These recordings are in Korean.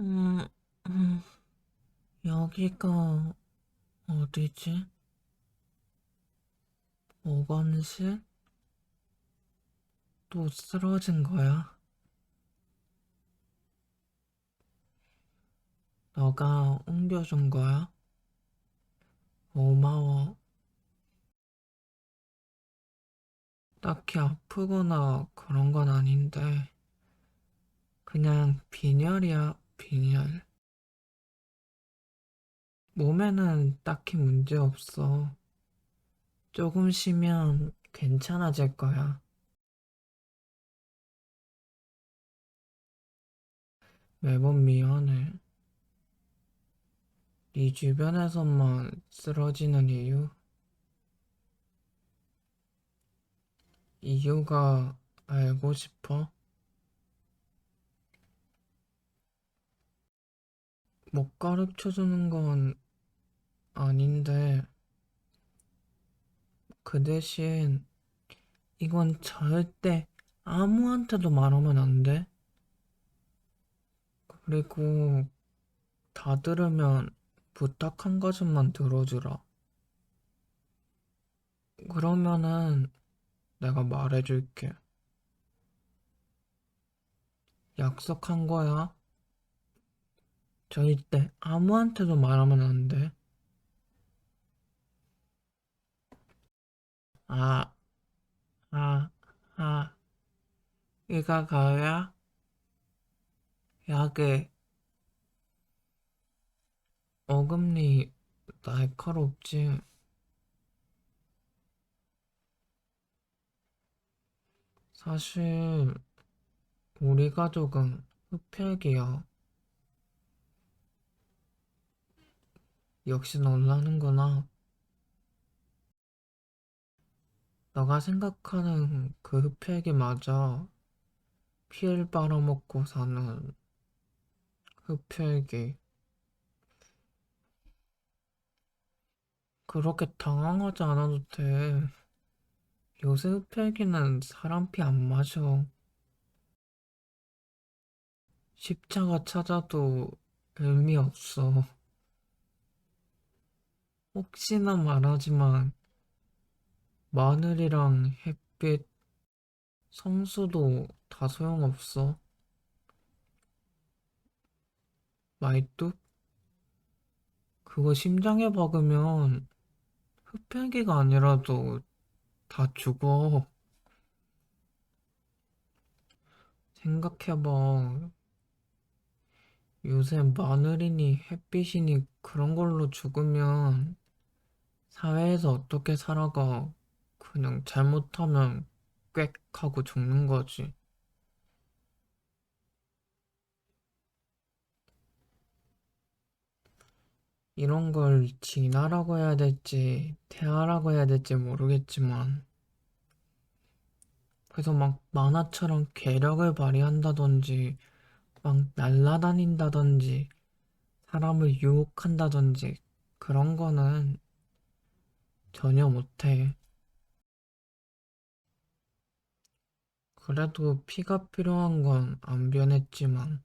음, 음, 여기가 어디지? 보건실? 또 쓰러진 거야? 너가 옮겨준 거야? 고마워. 딱히 아프거나 그런 건 아닌데, 그냥 빈혈이야, 빈혈. 몸에는 딱히 문제 없어. 조금 쉬면 괜찮아질 거야. 매번 미안해. 네 주변에서만 쓰러지는 이유? 이유가 알고 싶어? 못 가르쳐 주는 건 아닌데, 그 대신 이건 절대 아무한테도 말하면 안 돼. 그리고 다 들으면 부탁 한 가지만 들어주라. 그러면은 내가 말해줄게. 약속한 거야. 절대 아무한테도 말하면 안 돼. 아, 아, 아, 이가 가야? 약에 어금니 날카롭지? 사실 우리 가족은 흡혈귀야. 역시 놀라는구나. 너가 생각하는 그 흡혈귀 맞아. 피를 빨아먹고 사는 흡혈귀. 그렇게 당황하지 않아도 돼. 요새 흡혈귀는 사람 피 안 마셔. 십자가 찾아도 의미 없어. 혹시나 말하지만 마늘이랑 햇빛, 성수도 다 소용없어. 말뚝? 그거 심장에 박으면 흡혈귀가 아니라도 다 죽어. 생각해봐. 요새 마늘이니 햇빛이니 그런 걸로 죽으면 사회에서 어떻게 살아가? 그냥 잘못하면 꽥 하고 죽는 거지. 이런 걸 진화라고 해야 될지 태아라고 해야 될지 모르겠지만 그래서 막 만화처럼 괴력을 발휘한다든지 막 날라다닌다든지 사람을 유혹한다든지 그런 거는 전혀 못해. 그래도 피가 필요한 건 안 변했지만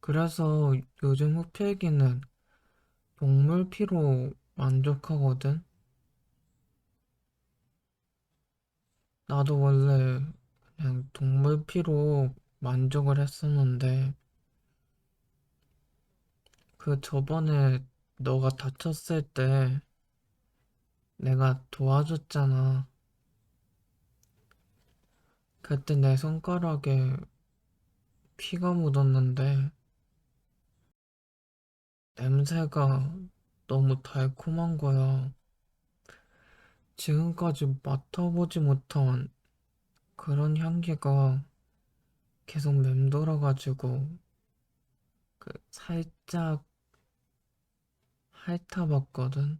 그래서 요즘 흡혈귀는 동물 피로 만족하거든. 나도 원래 그냥 동물 피로 만족을 했었는데 그 저번에 너가 다쳤을 때 내가 도와줬잖아. 그때 내 손가락에 피가 묻었는데 냄새가 너무 달콤한 거야. 지금까지 맡아보지 못한 그런 향기가 계속 맴돌아가지고 그 살짝 핥아봤거든.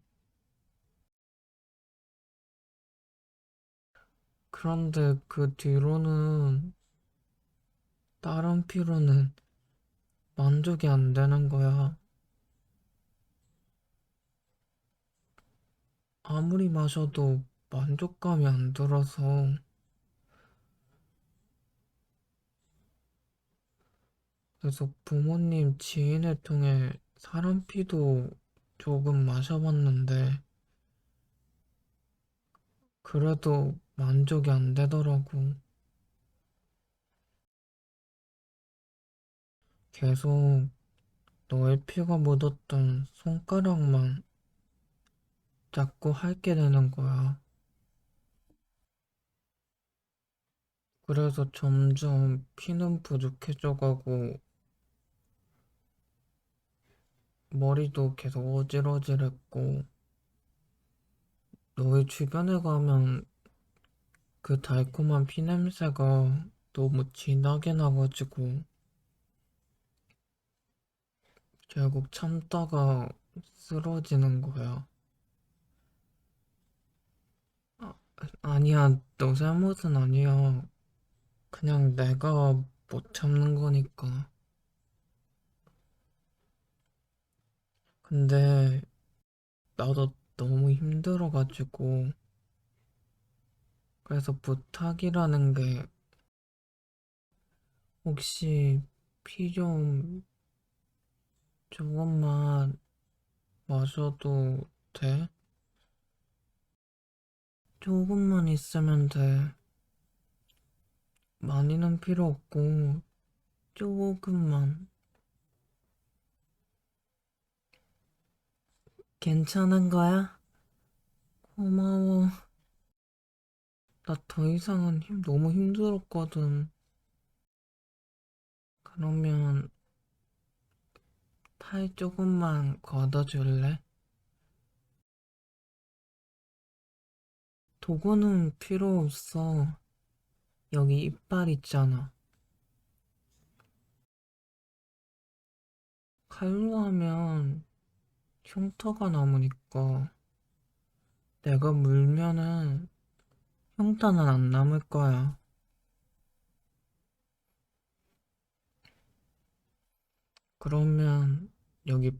그런데 그 뒤로는 다른 피로는 만족이 안 되는 거야. 아무리 마셔도 만족감이 안 들어서 그래서 부모님 지인을 통해 사람 피도 조금 마셔봤는데, 그래도 만족이 안 되더라고. 계속 너의 피가 묻었던 손가락만 자꾸 핥게 되는 거야. 그래서 점점 피는 부족해져 가고 머리도 계속 어질어질했고 너희 주변에 가면 그 달콤한 피 냄새가 너무 진하게 나가지고 결국 참다가 쓰러지는 거야. 아, 아니야, 너 잘못은 아니야. 그냥 내가 못 참는 거니까. 근데 나도 너무 힘들어가지고 그래서 부탁이라는 게 혹시 피좀 조금만 마셔도 돼? 조금만 있으면 돼. 많이는 필요 없고 조금만. 괜찮은 거야? 고마워. 나 더 이상은 힘, 너무 힘들었거든. 그러면 팔 조금만 걷어줄래? 도구는 필요 없어. 여기 이빨 있잖아. 칼로 하면 흉터가 남으니까 내가 물면은 흉터는 안 남을 거야. 그러면 여기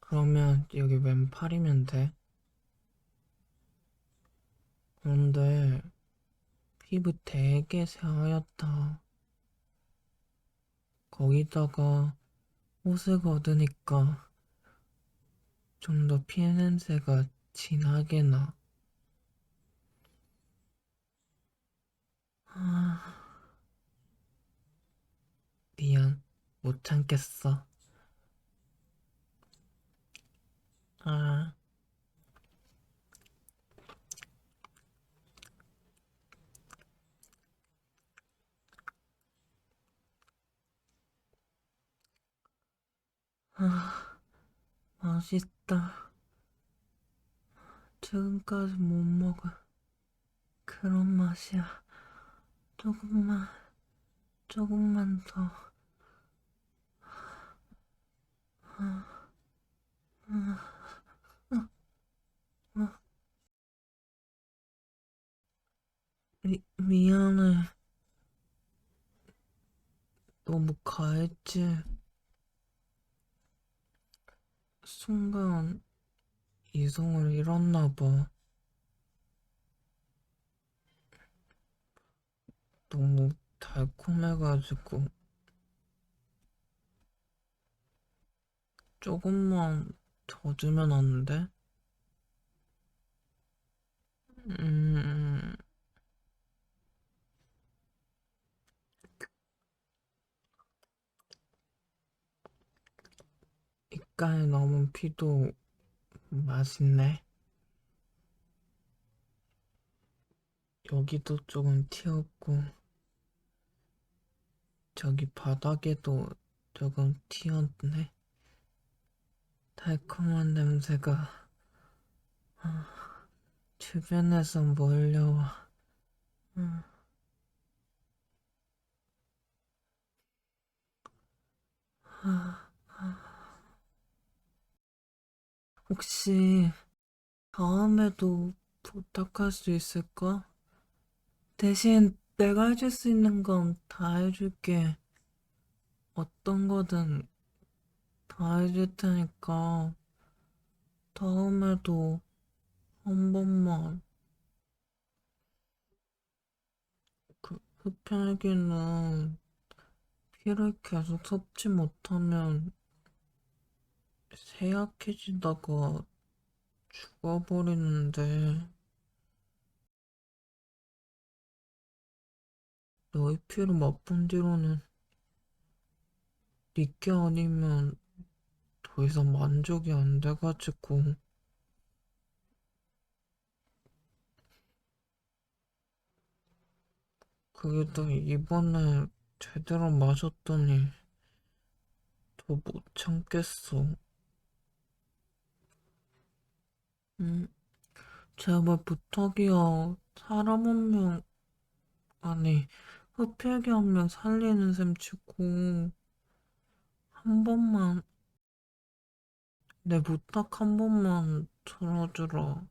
그러면 여기 왼팔이면 돼. 그런데 피부 되게 새하얗다. 거기다가 옷을 걷으니까 좀 더 피 냄새가 진하게 나. 아, 미안, 못 참겠어. 아, 아, 맛있다. 지금까지 못 먹은 그런 맛이야. 조금만, 조금만 더. 미, 미안해. 너무 과했지. 순간 이성을 잃었나 봐. 너무 달콤해가지고 조금만 더 주면 안 돼? 음, 입가에 넣은 피도 맛있네. 여기도 조금 튀었고, 저기 바닥에도 조금 튀었네. 달콤한 냄새가 아, 주변에서 몰려와. 음. 아, 혹시 다음에도 부탁할 수 있을까? 대신 내가 해줄 수 있는 건 다 해줄게. 어떤 거든 다 해줄 테니까 다음에도 한 번만 그 흡혈귀는 피를 계속 섭취 못하면 쇠약해지다가 죽어버리는데 너희 피를 맛본 뒤로는 니게 아니면 더 이상 만족이 안 돼가지고 그게 또 이번에 제대로 마셨더니 더 못 참겠어. 응, 제발 부탁이야. 사람 한 명, 아니, 흡혈귀 한 명 살리는 셈 치고, 한 번만, 내 부탁 한 번만 들어주라.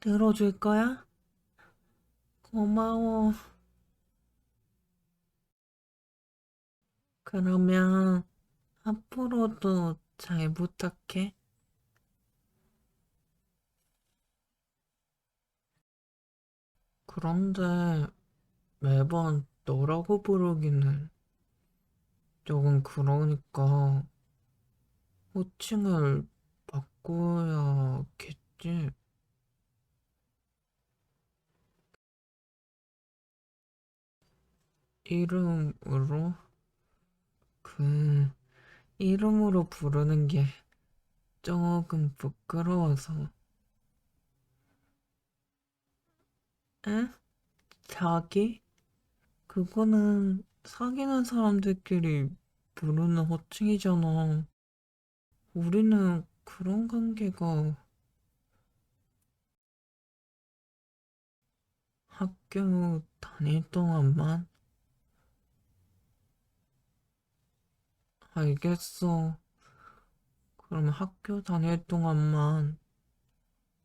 들어줄 거야? 고마워. 그러면 앞으로도 잘 부탁해. 그런데 매번 너라고 부르기는 조금 그러니까 호칭을 바꿔야겠지? 이름으로? 그, 이름으로 부르는 게 조금 부끄러워서. 에? 자기? 그거는 사귀는 사람들끼리 부르는 호칭이잖아. 우리는 그런 관계가 학교 다닐 동안만? 알겠어. 그럼 학교 다닐 동안만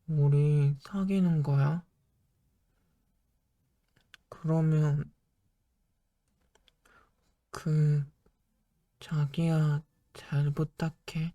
우리 사귀는 거야? 그러면 그 자기야 잘 부탁해.